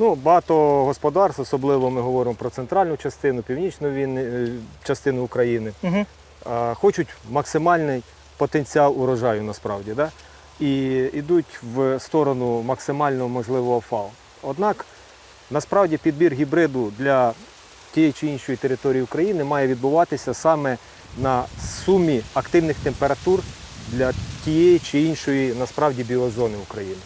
Ну, багато господарств, особливо ми говоримо про центральну частину, північну війни- е, частину України, Угу. а, хочуть максимальний потенціал урожаю насправді. Да? І йдуть в сторону максимально можливого ФАО. Однак, насправді підбір гібриду для тієї чи іншої території України має відбуватися саме на сумі активних температур для тієї чи іншої насправді біозони України.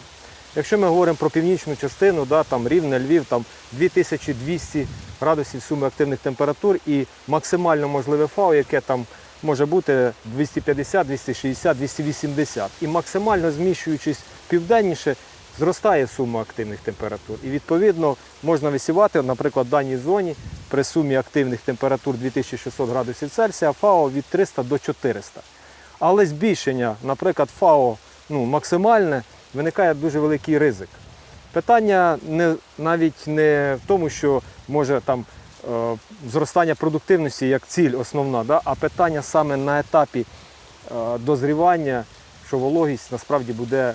Якщо ми говоримо про північну частину, да, там Рівне, Львів, там 2200 градусів суми активних температур і максимально можливе ФАО, яке там може бути 250, 260, 280. І максимально зміщуючись південніше, зростає сума активних температур. І відповідно можна висівати, наприклад, в даній зоні при сумі активних температур 2600 градусів Цельсія ФАО від 300 до 400. Але збільшення, наприклад, ФАО ну, максимальне, виникає дуже великий ризик. Питання не, навіть не в тому, що може там е, зростання продуктивності як ціль основна, да? а питання саме на етапі е, дозрівання, що вологість насправді буде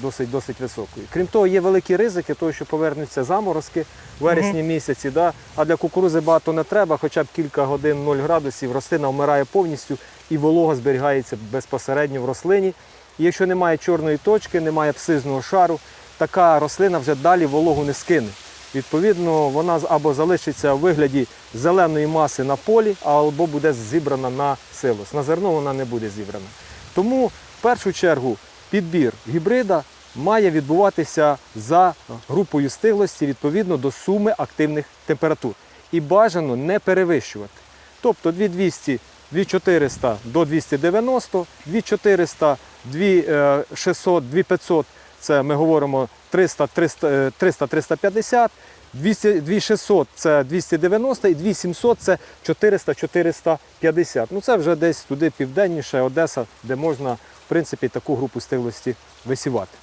досить досить високою. Крім того, є великі ризики, того, що повернуться заморозки в вересні місяці. Да? А для кукурузи багато не треба, хоча б кілька годин 0 градусів, рослина вмирає повністю і волога зберігається безпосередньо в рослині. Якщо немає чорної точки, немає псизного шару, така рослина вже далі вологу не скине. Відповідно, вона або залишиться у вигляді зеленої маси на полі, або буде зібрана на силос. На зерно вона не буде зібрана. Тому в першу чергу підбір гібрида має відбуватися за групою стиглості відповідно до суми активних температур. І бажано не перевищувати. Тобто 2200, 2400 до 290, 2400, 2600, 2500 це ми говоримо 300, 300, е, 300 350, 2600 це 290 і 2700 це 400 450. Ну це вже десь туди південніше Одеса, де можна в принципі таку групу стиглості висівати.